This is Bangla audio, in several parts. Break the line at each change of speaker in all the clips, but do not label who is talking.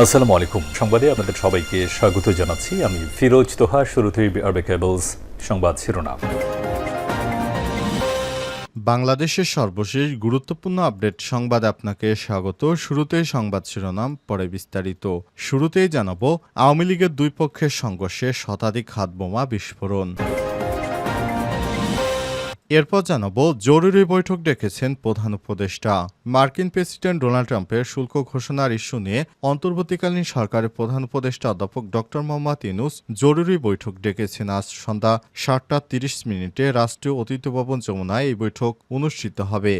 আসসালামু আলাইকুম। সংবাদে আপনাদের সবাইকে স্বাগত জানাচ্ছি। আমি ফিরোজ তোহা, শুরুতেই আরবে কেবলস সংবাদ শিরোনাম।
বাংলাদেশের সর্বশেষ গুরুত্বপূর্ণ আপডেট সংবাদ আপনাকে স্বাগত। শুরুতেই সংবাদ শিরোনাম, পরে বিস্তারিত। শুরুতেই জানাব, আওয়ামী লীগের দুই পক্ষের সংঘর্ষে শতাধিক হাতবোমা বিস্ফোরণ। এরপর জানাব, জরুরি বৈঠক ডেকেছেন প্রধান উপদেষ্টা। মার্কিন প্রেসিডেন্ট ডোনাল্ড ট্রাম্পের শুল্ক ঘোষণার ইস্যু নিয়ে অন্তর্বর্তীকালীন সরকারের প্রধান উপদেষ্টা অধ্যাপক ড মোহাম্মদ ইনুস জরুরি বৈঠক ডেকেছেন আজ সন্ধ্যা সাতটা তিরিশ মিনিটে। রাষ্ট্রীয় অতিথি ভবন যমুনায় এই বৈঠক অনুষ্ঠিত হবে।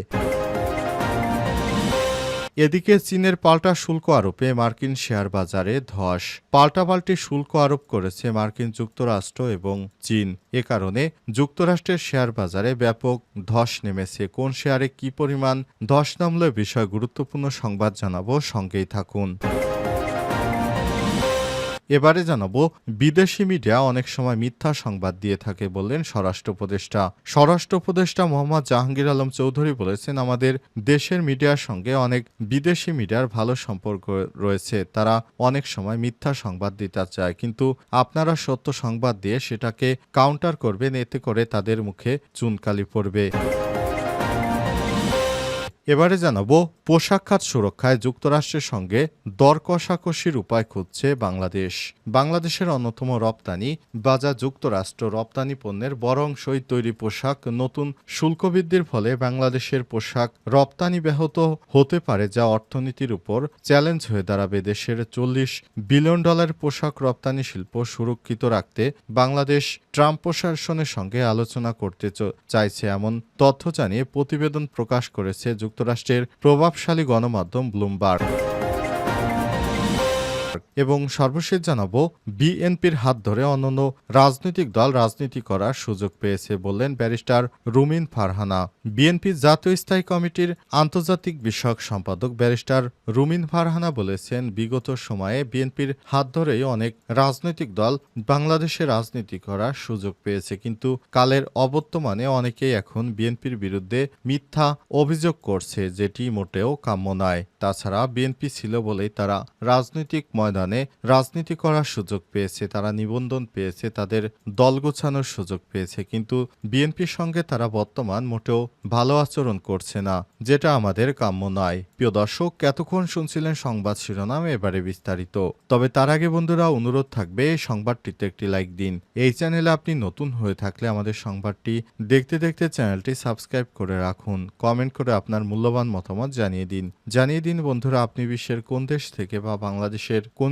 এদিকে চীনের পাল্টা শুল্ক আরোপে মার্কিন শেয়ার বাজারে ধস। পাল্টাপাল্টি শুল্ক আরোপ করেছে মার্কিন যুক্তরাষ্ট্র এবং চীন। এ কারণে যুক্তরাষ্ট্রের শেয়ার বাজারে ব্যাপক ধস নেমেছে। কোন শেয়ারে কি পরিমাণ ধস নামলে বিষয় গুরুত্বপূর্ণ সংবাদ জানাব। সঙ্গেই থাকুন। এবারে জানাব, বিদেশি মিডিয়া অনেক সময় মিথ্যা সংবাদ দিয়ে থাকে বললেন স্বরাষ্ট্র উপদেষ্টা। স্বরাষ্ট্র উপদেষ্টা মোহাম্মদ জাহাঙ্গীর আলম চৌধুরী বলেছেন, আমাদের দেশের মিডিয়ার সঙ্গে অনেক বিদেশি মিডিয়ার ভালো সম্পর্ক রয়েছে, তারা অনেক সময় মিথ্যা সংবাদ দিতে চায়। কিন্তু আপনারা সত্য সংবাদ দিয়ে সেটাকে কাউন্টার করবেন, এতে করে তাদের মুখে চুনকালি পড়বে। এবারে জানাব, পোশাক খাত সুরক্ষায় যুক্তরাষ্ট্রের সঙ্গে দর কষাকষির উপায় খুঁজছে বাংলাদেশ। বাংলাদেশের অন্যতম রপ্তানি বাজার যুক্তরাষ্ট্র রপ্তানি পণ্যের বড় অংশই তৈরি পোশাক। নতুন শুল্ক বৃদ্ধির ফলে বাংলাদেশের পোশাক রপ্তানি ব্যাহত হতে পারে, যা অর্থনীতির উপর চ্যালেঞ্জ হয়ে দাঁড়াবে। দেশের চল্লিশ বিলিয়ন ডলার পোশাক রপ্তানি শিল্প সুরক্ষিত রাখতে বাংলাদেশ ট্রাম্প প্রশাসনের সঙ্গে আলোচনা করতে চাইছে। এমন তথ্য জানিয়ে প্রতিবেদন প্রকাশ করেছে যুক্তরাষ্ট্রের প্রভাবশালী গণমাধ্যম ব্লুমবার্গ। এবং সর্বশেষ জানাব, বিএনপির হাত ধরে অন্যান্য রাজনৈতিক দল রাজনীতি করার সুযোগ পেয়েছে বললেন ব্যারিস্টার রুমিন ফারহানা। বিএনপি জাতীয় স্থায়ী কমিটির আন্তর্জাতিক বিষয়ক সম্পাদক ব্যারিস্টার রুমিন ফারহানা বলেছেন, বিগত সময়ে বিএনপির হাত ধরেই অনেক রাজনৈতিক দল বাংলাদেশে রাজনীতি করার সুযোগ পেয়েছে, কিন্তু কালের অবর্তমানে অনেকেই এখন বিএনপির বিরুদ্ধে মিথ্যা অভিযোগ করছে, যেটি মোটেও কাম্য নয়। তাছাড়া বিএনপি ছিল বলেই তারা রাজনৈতিক ময়দানে রাজনীতি করার সুযোগ পেয়েছে, তারা নিবন্ধন পেয়েছে, তাদের দল গোছানোর সুযোগ পেয়েছে, কিন্তু বিএনপির সঙ্গে তারা বর্তমান মোটেও ভালো আচরণ করছে না, যেটা আমাদের কাম্য নয়। প্রিয় দর্শক, এতক্ষণ শুনছিলেন সংবাদ শিরোনাম, এবারে বিস্তারিত। তবে তার আগে বন্ধুরা, অনুরোধ থাকবে, এই সংবাদটিতে একটি লাইক দিন। এই চ্যানেলে আপনি নতুন হয়ে থাকলে আমাদের সংবাদটি দেখতে দেখতে চ্যানেলটি সাবস্ক্রাইব করে রাখুন, কমেন্ট করে আপনার মূল্যবান মতামত জানিয়ে দিন। জানিয়ে দিন বন্ধুরা, আপনি বিশ্বের কোন দেশ থেকে বা বাংলাদেশের কোন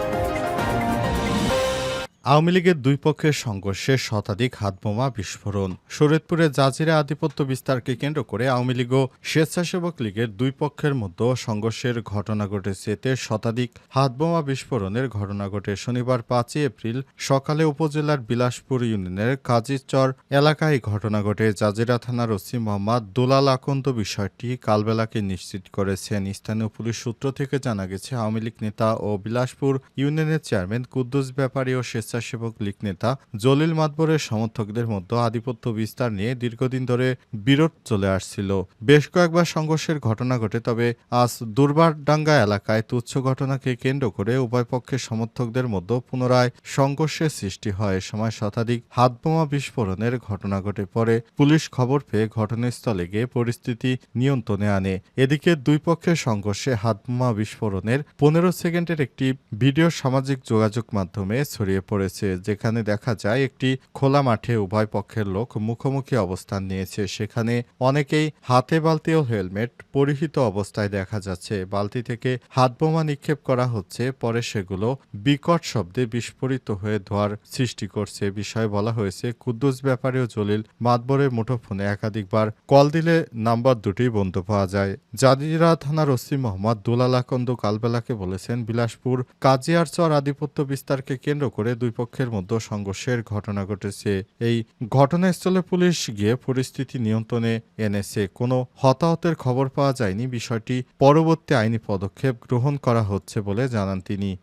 আওয়ামী লীগের দুই পক্ষের সংঘর্ষে শতাধিক হাতবোমা বিস্ফোরণ। শরীয়তপুরে জাজিরা আধিপত্য বিস্তারকে কেন্দ্র করে আওয়ামী লীগ ও স্বেচ্ছাসেবক লীগের দুই পক্ষের মধ্যে সংঘর্ষের ঘটনা ঘটেছে। এতে শতাধিক হাতবোমা বিস্ফোরণের ঘটনা ঘটে শনিবার পাঁচই এপ্রিল সকালে উপজেলার বিলাসপুর ইউনিয়নের কাজীচর এলাকায় ঘটনা ঘটে। জাজিরা থানার ওসি মোহাম্মদ দুলাল আকন্দ বিষয়টি কালবেলাকে নিশ্চিত করেছেন। স্থানীয় পুলিশ সূত্র থেকে জানা গেছে, আওয়ামী লীগ নেতা ও বিলাসপুর ইউনিয়নের চেয়ারম্যান কুদ্দুস ব্যাপারী ও স্বেচ্ছাসেবক লীগ নেতা জলিল মাতবরের সমর্থকদের মধ্যে আধিপত্য বিস্তার নিয়ে দীর্ঘদিন ধরে বিরোধ চলে আসছিল। বেশ কয়েকবার সংঘর্ষের ঘটনা ঘটে, তবে আজ দুর্বারডাঙ্গা এলাকায় তুচ্ছ ঘটনাকে কেন্দ্র করে উভয় পক্ষের সমর্থকদের মধ্যে পুনরায় সংঘর্ষের সৃষ্টি হয়। সময় শতাধিক হাতবোমা বিস্ফোরণের ঘটনা ঘটে পরে পুলিশ খবর পেয়ে ঘটনাস্থলে গিয়ে পরিস্থিতি নিয়ন্ত্রণে আনে। এদিকে দুই পক্ষের সংঘর্ষে হাতবোমা বিস্ফোরণের পনেরো সেকেন্ডের একটি ভিডিও সামাজিক যোগাযোগ মাধ্যমে ছড়িয়ে পড়েছে যেখানে দেখা যায় একটি খোলা মাঠে উভয় পক্ষের লোক মুখোমুখি অবস্থান নিয়েছে। সেখানে অনেকেই হাতে বালতি ও হেলমেট পরিহিত অবস্থায় দেখা যাচ্ছে। বালতি থেকে হাত বোমা নিক্ষেপ করা হচ্ছে, পরে সেগুলো বিকট শব্দে বিস্ফোরিত হয়ে ধোয়ার সৃষ্টি করছে। বিষয়ে বলা হয়েছে, কুদ্দুস ব্যাপারে ও জলিল মাতবরের মুঠোফোনে একাধিকবার কল দিলে নাম্বার দুটি বন্ধ পাওয়া যায়। জাজিরা থানার ওসি মোহাম্মদ দুলালাকন্দ কালবেলাকে বলেছেন, বিলাসপুর কাজিয়ারচর আধিপত্য বিস্তারকে কেন্দ্র করে দুই পক্ষের মধ্যে সংঘর্ষের ঘটনা ঘটেছে। এই ঘটনাস্থলে পুলিশ গিয়ে পরিস্থিতি নিয়ন্ত্রণে এনেছে। কোনো হতাহতের খবর পাওয়া যায়নি। বিষয়টি পরবর্তী আইনি পদক্ষেপ গ্রহণ করা হচ্ছে বলে জানান তিনি।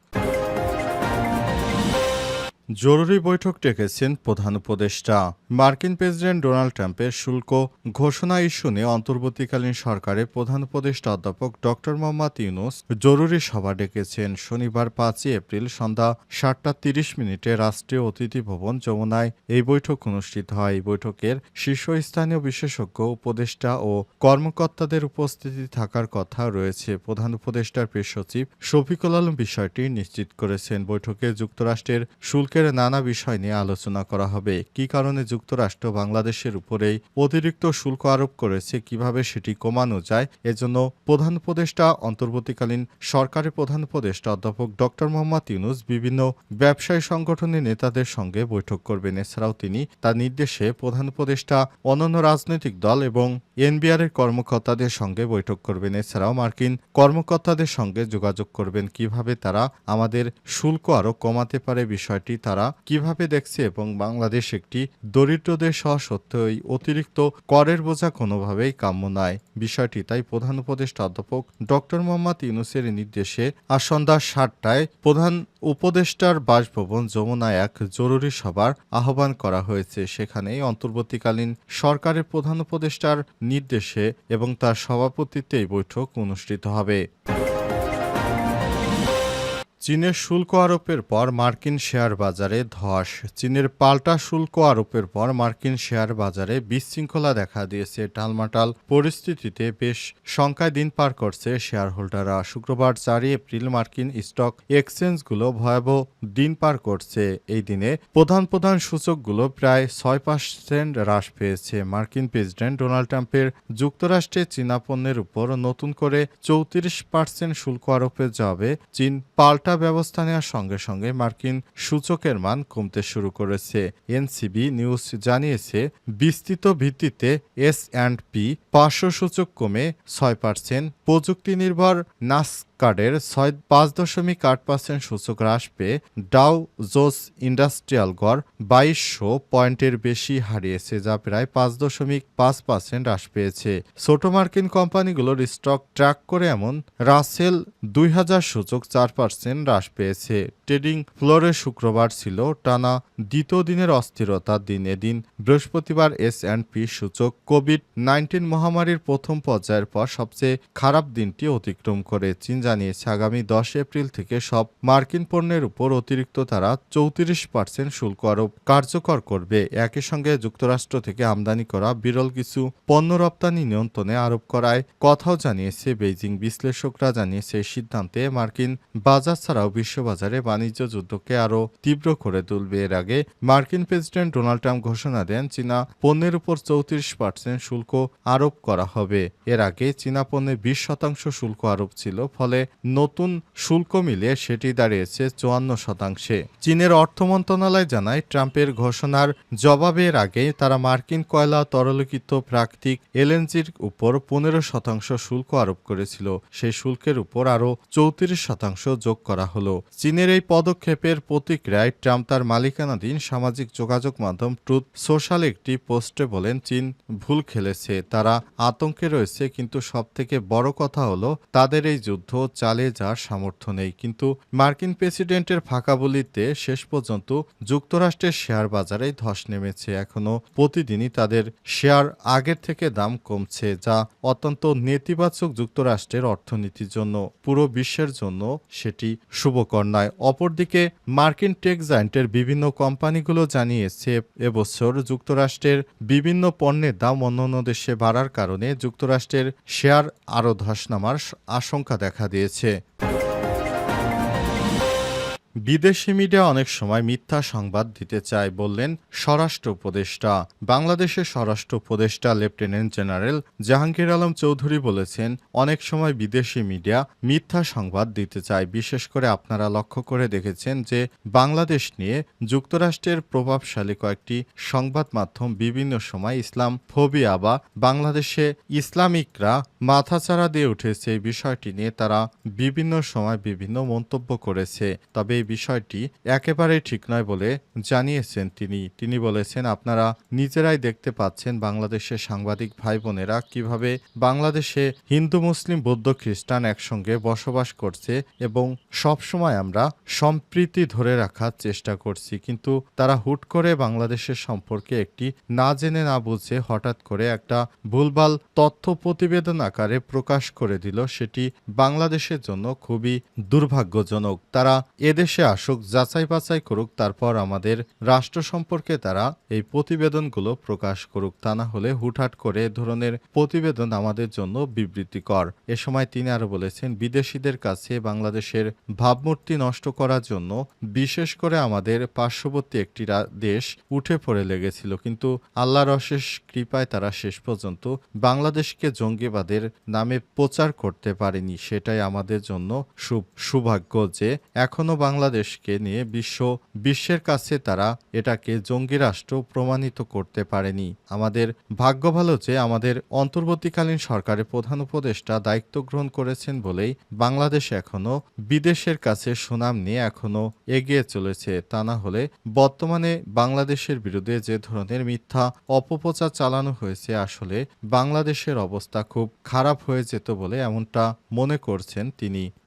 জরুরি বৈঠক ডেকেছেন প্রধান উপদেষ্টা। মার্কিন প্রেসিডেন্ট ডোনাল্ড ট্রাম্পের শুল্ক ঘোষণা ইস্যু নিয়ে অন্তর্বর্তীকালীন সরকারের প্রধান উপদেষ্টা অধ্যাপক ড মোহাম্মদ ইউনুস জরুরি সভা ডেকেছেন। শনিবার পাঁচই এপ্রিল সন্ধ্যা সাতটা তিরিশ মিনিটে রাষ্ট্রীয় অতিথি ভবন যমুনায় এই বৈঠক অনুষ্ঠিত হয়। এই বৈঠকের শীর্ষস্থানীয় বিশেষজ্ঞ, উপদেষ্টা ও কর্মকর্তাদের উপস্থিতি থাকার কথা রয়েছে। প্রধান উপদেষ্টার প্রেস সচিব শফিকুল আলম বিষয়টি নিশ্চিত করেছেন। বৈঠকে যুক্তরাষ্ট্রের শুল্কের নানা বিষয় নিয়ে আলোচনা করা হবে। কী কারণে যুক্তরাষ্ট্র বাংলাদেশের উপরেই অতিরিক্ত শুল্ক আরোপ করেছে, কীভাবে সেটি কমানো যায়, এজন্য প্রধান উপদেষ্টা, অন্তর্বর্তীকালীন সরকারের প্রধান উপদেষ্টা অধ্যাপক ড মোহাম্মদ ইউনুস বিভিন্ন ব্যবসায়ী সংগঠনের নেতাদের সঙ্গে বৈঠক করবেন। এছাড়াও তিনি তার নির্দেশে প্রধান উপদেষ্টা, অন্যান্য রাজনৈতিক দল এবং এনবিআর এর কর্মকর্তাদের সঙ্গে বৈঠক করবেন। এছাড়াও মার্কিন কর্মকর্তাদের সঙ্গে যোগাযোগ করবেন, কীভাবে তারা আমাদের শুল্ক আরও কমাতে পারে বিষয়টি তারা কীভাবে দেখছে এবং বাংলাদেশ একটি দরিদ্র দেশ হওয়া সত্ত্বেও এই অতিরিক্ত করের বোঝা কোনোভাবেই কাম্য নয়। বিষয়টি তাই প্রধান উপদেষ্টা অধ্যাপক ডক্টর মোহাম্মদ ইউনুসের নির্দেশে আজ সন্ধ্যা সাতটায় প্রধান উপদেষ্টার বাসভবন যমুনায় এক জরুরি সভার আহ্বান করা হয়েছে। সেখানে অন্তর্বর্তীকালীন সরকারের প্রধান উপদেষ্টার নির্দেশে এবং তার সভাপতিত্বে এই বৈঠক অনুষ্ঠিত হবে। চীনের শুল্ক আরোপের পর মার্কিন শেয়ার বাজারে ধস। চীনের পাল্টা শুল্ক আরোপের পর মার্কিন শেয়ার বাজারে বিশৃঙ্খলা দেখা দিয়েছে। টালমাটাল পরিস্থিতিতে বেশ শঙ্কায় দিন পার করছে শেয়ার হোল্ডাররা শুক্রবার চারই এপ্রিল মার্কিন স্টক এক্সচেঞ্জগুলো ভয়াবহ দিন পার করছে। এই দিনে প্রধান প্রধান সূচকগুলো প্রায় ছয় পার্সেন্ট হ্রাস পেয়েছে। মার্কিন প্রেসিডেন্ট ডোনাল্ড ট্রাম্পের যুক্তরাষ্ট্রে চীনা পণ্যের উপর নতুন করে চৌত্রিশ পার্সেন্ট শুল্ক আরোপের জবাবে চীন পাল্টা ব্যবস্থা নেওয়ার সঙ্গে সঙ্গে মার্কিন সূচকের মান কমতে শুরু করেছে। এনসিবি নিউজ জানিয়েছে, বিস্তৃত ভিত্তিতে এস অ্যান্ড পি পাঁচশো সূচক কমে ছয় পার্সেন্ট। প্রযুক্তি নির্ভর নাসকার্ডের ছয় পাঁচ দশমিক আট পার্সেন্ট সূচক হ্রাস পেয়ে ডাও জোস ইন্ডাস্ট্রিয়াল গড় বাইশশো পয়েন্টের বেশি হারিয়েছে, যা প্রায় পাঁচ দশমিক পাঁচ পার্সেন্ট হ্রাস পেয়েছে। ছোট মার্কিন কোম্পানিগুলোর স্টক ট্র্যাক করে এমন রাসেল দুই হাজার সূচক চার পার্সেন্ট হ্রাস পেয়েছে। ট্রেডিং ফ্লোরে শুক্রবার ছিল টানা দ্বিতীয় দিনের অস্থিরতার দিন এদিন বৃহস্পতিবার এস অ্যান্ড পি সূচক কোভিড নাইন্টিন মহামারীর প্রথম পর্যায়ের পর সবচেয়ে খারাপ দিনটি অতিক্রম করে। চীন জানিয়েছে, আগামী দশ এপ্রিল থেকে সব মার্কিন পণ্যের উপর অতিরিক্ত তারা চৌত্রিশ পার্সেন্ট শুল্ক আরোপ কার্যকর করবে। একই সঙ্গে যুক্তরাষ্ট্র থেকে আমদানি করা বিরল কিছু পণ্য রপ্তানি নিয়ন্ত্রণে আরোপ করায় কথাও জানিয়েছে বেইজিং বিশ্লেষকরা। জানিয়েছে সিদ্ধান্তে মার্কিন বাজার ছাড়াও বিশ্ববাজারে বাণিজ্য যুদ্ধকে আরও তীব্র করে তুলবে। এর আগে মার্কিন প্রেসিডেন্ট ডোনাল্ড ট্রাম্প ঘোষণা দেন, চীনা পণ্যের উপর চৌত্রিশ পার্সেন্ট শুল্ক আরোপ করা হবে। এর আগে চীনা পণ্যে বিশ শতাংশ শুল্ক আরোপ ছিল, ফলে নতুন শুল্ক মিলিয়ে সেটি দাঁড়িয়েছে চুয়ান্ন শতাংশে। চীনের অর্থ মন্ত্রণালয় জানায়, ট্রাম্পের ঘোষণার জবাবের আগে তারা মার্কিন কয়লা তরলীকৃত প্রাকৃতিক এলএনজির উপর পনেরো শতাংশ শুল্ক আরোপ করেছিল। সেই শুল্কের উপর আরও চৌত্রিশ শতাংশ যোগ করা হলো। চীনের এই পদক্ষেপের প্রতিক্রিয়ায় ট্রাম্প তার মালিকানাধীন সামাজিক যোগাযোগ মাধ্যম ট্রুথ সোশ্যাল একটি পোস্টে বলেন, চীন ভুল খেলেছে, তারা আতঙ্কে রয়েছে, কিন্তু সবথেকে বড় কথা হলো তাদের এই যুদ্ধ চালিয়ে যাওয়ার সামর্থ্য নেই। কিন্তু মার্কিন প্রেসিডেন্টের ফাঁকা বলিতে শেষ পর্যন্ত যুক্তরাষ্ট্রের শেয়ার বাজারে ধস নেমেছে। এখনও প্রতিদিনই তাদের শেয়ার আগের থেকে দাম কমছে, যা অত্যন্ত নেতিবাচক যুক্তরাষ্ট্রের অর্থনীতির জন্য। পুরো বিশ্বের জন্য সেটি শুভকর নয়। অপরদিকে, মার্কিন টেক জায়েন্টের বিভিন্ন কোম্পানিগুলো জানিয়েছে, এবছর যুক্তরাষ্ট্রের বিভিন্ন পণ্যের দাম অন্যান্য দেশে বাড়ার কারণে যুক্তরাষ্ট্রের শেয়ার আরও ধস নামার আশঙ্কা দেখা দিয়েছে। দিয়েছে। বিদেশি মিডিয়া অনেক সময় মিথ্যা সংবাদ দিতে চায় বললেন স্বরাষ্ট্র উপদেষ্টা। বাংলাদেশের স্বরাষ্ট্র উপদেষ্টা, লেফটেন্যান্ট জেনারেল জাহাঙ্গীর আলম চৌধুরী বলেছেন, অনেক সময় বিদেশি মিডিয়া মিথ্যা সংবাদ দিতে চায়। বিশেষ করে আপনারা লক্ষ্য করে দেখেছেন যে বাংলাদেশ নিয়ে যুক্তরাষ্ট্রের প্রভাবশালী কয়েকটি সংবাদ মাধ্যম বিভিন্ন সময় ইসলাম ফোবিয়া বা বাংলাদেশে ইসলামিকরা মাথাচাড়া দিয়ে উঠেছে। এই বিষয়টি নিয়ে তারা বিভিন্ন সময় বিভিন্ন মন্তব্য করেছে। তবে এই বিষয়টি একেবারেই ঠিক নয় বলে জানিয়েছেন তিনি। তিনি বলেছেন, আপনারা নিজেরাই দেখতে পাচ্ছেন বাংলাদেশের সাংবাদিক ভাই বোনেরা কীভাবে বাংলাদেশে হিন্দু, মুসলিম, বৌদ্ধ, খ্রিস্টান একসঙ্গে বসবাস করছে এবং সবসময় আমরা সম্প্রীতি ধরে রাখার চেষ্টা করছি। কিন্তু তারা হুট করে বাংলাদেশের সম্পর্কে একটি না জেনে না বুঝে হঠাৎ করে একটা ভুলভাল তথ্য প্রতিবেদন আকারে প্রকাশ করে দিল। সেটি বাংলাদেশের জন্য খুবই দুর্ভাগ্যজনক। তারা এদেশে আসুক, যাচাই বাছাই করুক, তারপর আমাদের রাষ্ট্র সম্পর্কে তারা এই প্রতিবেদনগুলো প্রকাশ করুক। তা না হলে হুটহাট করে এ ধরনের প্রতিবেদন আমাদের জন্য বিবৃতিকর। এ সময় তিনি আরও বলেছেন, বিদেশিদের কাছে বাংলাদেশের ভাবমূর্তি নষ্ট করার জন্য বিশেষ করে আমাদের পার্শ্ববর্তী একটি দেশ উঠে পড়ে লেগেছিল। কিন্তু আল্লাহর অশেষ কৃপায় তারা শেষ পর্যন্ত বাংলাদেশকে জঙ্গিবাদের নামে প্রচার করতে পারেনি। সেটাই আমাদের জন্য সু- সৌভাগ্য যে এখনও বাংলাদেশকে নিয়ে বিশ্ব, বিশ্বের কাছে তারা এটাকে জঙ্গি রাষ্ট্র প্রমাণিত করতে পারেনি। আমাদের ভাগ্য ভালো যে আমাদের অন্তর্বর্তীকালীন সরকারের প্রধান উপদেষ্টা দায়িত্ব গ্রহণ করেছেন বলেই বাংলাদেশ এখনও বিদেশের কাছে সুনাম নিয়ে এখনও এগিয়ে চলেছে। তা না হলে বর্তমানে বাংলাদেশের বিরুদ্ধে যে ধরনের মিথ্যা অপপ্রচার চালানো হয়েছে আসলে বাংলাদেশের অবস্থা খুব খারাপ হয়ে যেত বলে এমনটা মনে করছেন তিনি।